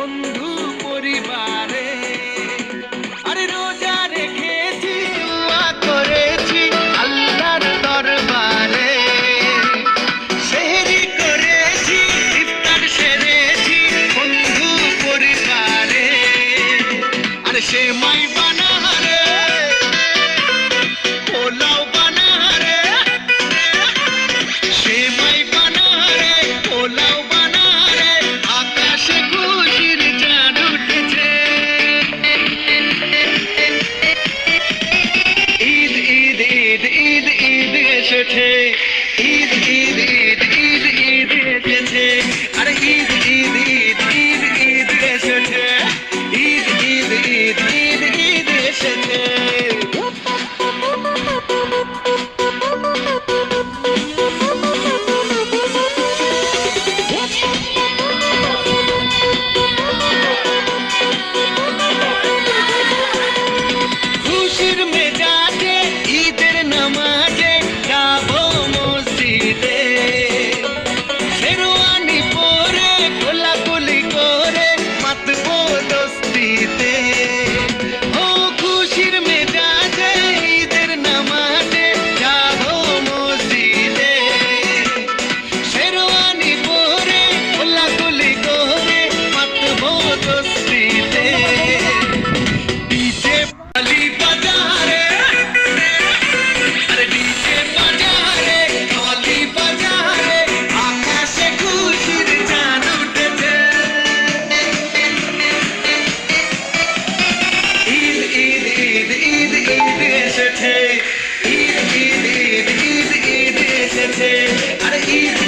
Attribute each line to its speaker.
Speaker 1: বন্ধু পরিবারে। ঈদ ঈদ ঈদ ঈদ